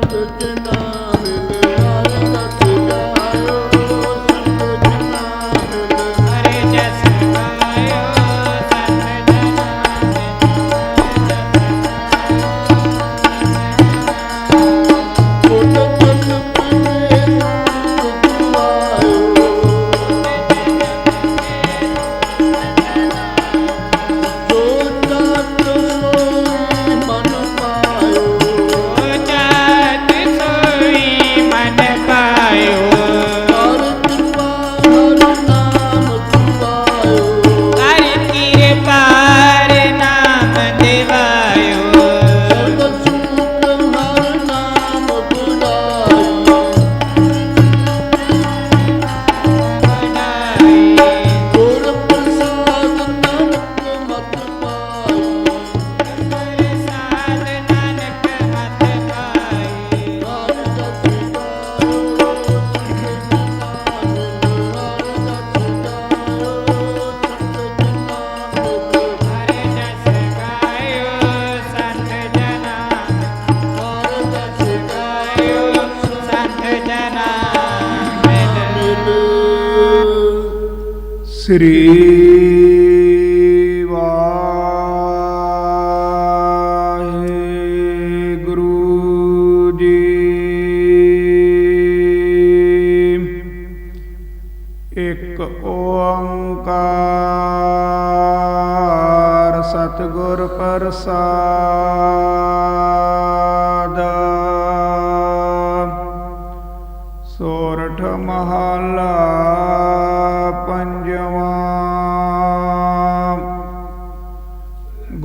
Nana ਸ੍ਰੀ ਵਾਹਿਗੁਰੂ ਜੀ। ਇੱਕ ਓੰਕਾਰ ਸਤਿਗੁਰ ਪ੍ਰਸਾਦ। ਸੋਰਠ ਮਹਾ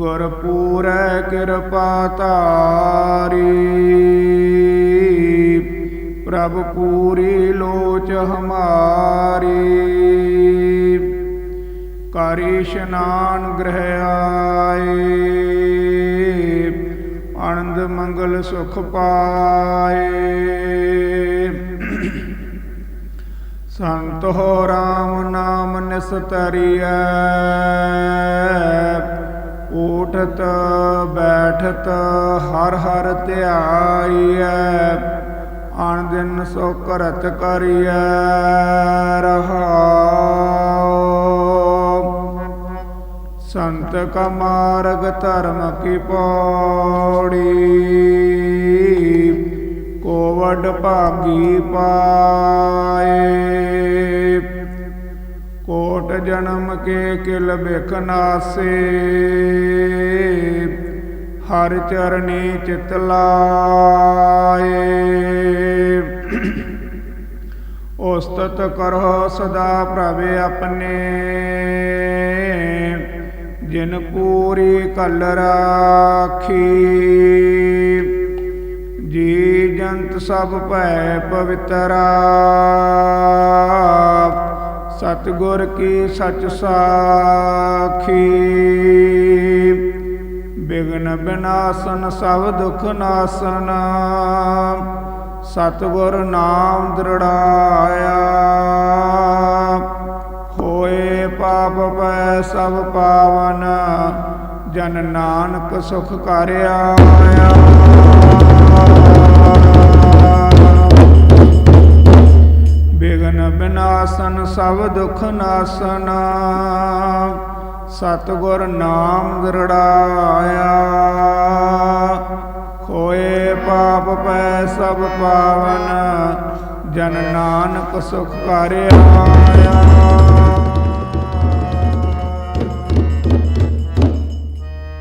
ਗੁਰ ਪੂਰੈ ਕਿਰਪਾ ਤਾਰੀ ਪ੍ਰਭ ਪੂਰੀ ਲੋਚ ਹਮਾਰੀ। ਕਰ ਇਸ਼ਨਾਨ ਗ੍ਰਹਿ ਆਏ ਆਨੰਦ ਮੰਗਲ ਸੁਖ ਪਾਏ। ਸੰਤ ਹੋ ਰਾਮ ਨਾਮ ਨਿਸਤਰੀਐ। ਊਠਤ ਬੈਠਤ ਹਰ ਹਰ ਧਿਆਈਐ ਆਣ ਦਿਨ ਸੋ ਕਰਤ ਕਰੀਐ, ਰਹਾਉ। ਸੰਤ ਕਾ ਮਾਰਗ ਧਰਮ ਕੀ ਪੌੜੀ, ਕੋਵਡ ਭਾਗੀ ਪਾਏ। ਕੋਟ ਜਨਮ ਕੇ ਕਿਲ ਬਿਖਨਾਸੇ ਹਰ ਚਰਨੀ ਚਿਤ ਲਾਏ। ਉਸਤਤ ਕਰੋ ਸਦਾ ਪ੍ਰਭ ਆਪਣੇ। ਜਿਨ ਪੂਰੀ ਕਲ ਰਾਖੀ। ਜੀ ਜੰਤ ਸਭ ਭੈ ਪਵਿੱਤਰਾ। ਸਤਿਗੁਰ ਕੀ ਸਚ ਸਾਖੀ। ਬਿਗਨ ਬਿਨਾਸਨ, ਸਭ ਦੁਖ ਨਾਸਨ। ਸਤਿਗੁਰ ਨਾਮ ਦ੍ਰਿੜਾਇਆ। ਹੋਏ ਪਾਪ ਪੈ ਸਭ ਪਾਵਨ, ਜਨ ਨਾਨਕ ਸੁਖ ਕਰ ਆਇਆ। ਸਭ ਦੁਖ ਨਾਸਨਾ, ਸਤਿਗੁਰ ਨਾਮ ਦ੍ਰਿੜਾਇਆ ਖੋਏ ਪਾਪ ਪੈ ਸਭ ਪਾਵਨ, ਜਨ ਨਾਨਕ ਸੁਖ ਕਰ ਆਇਆ।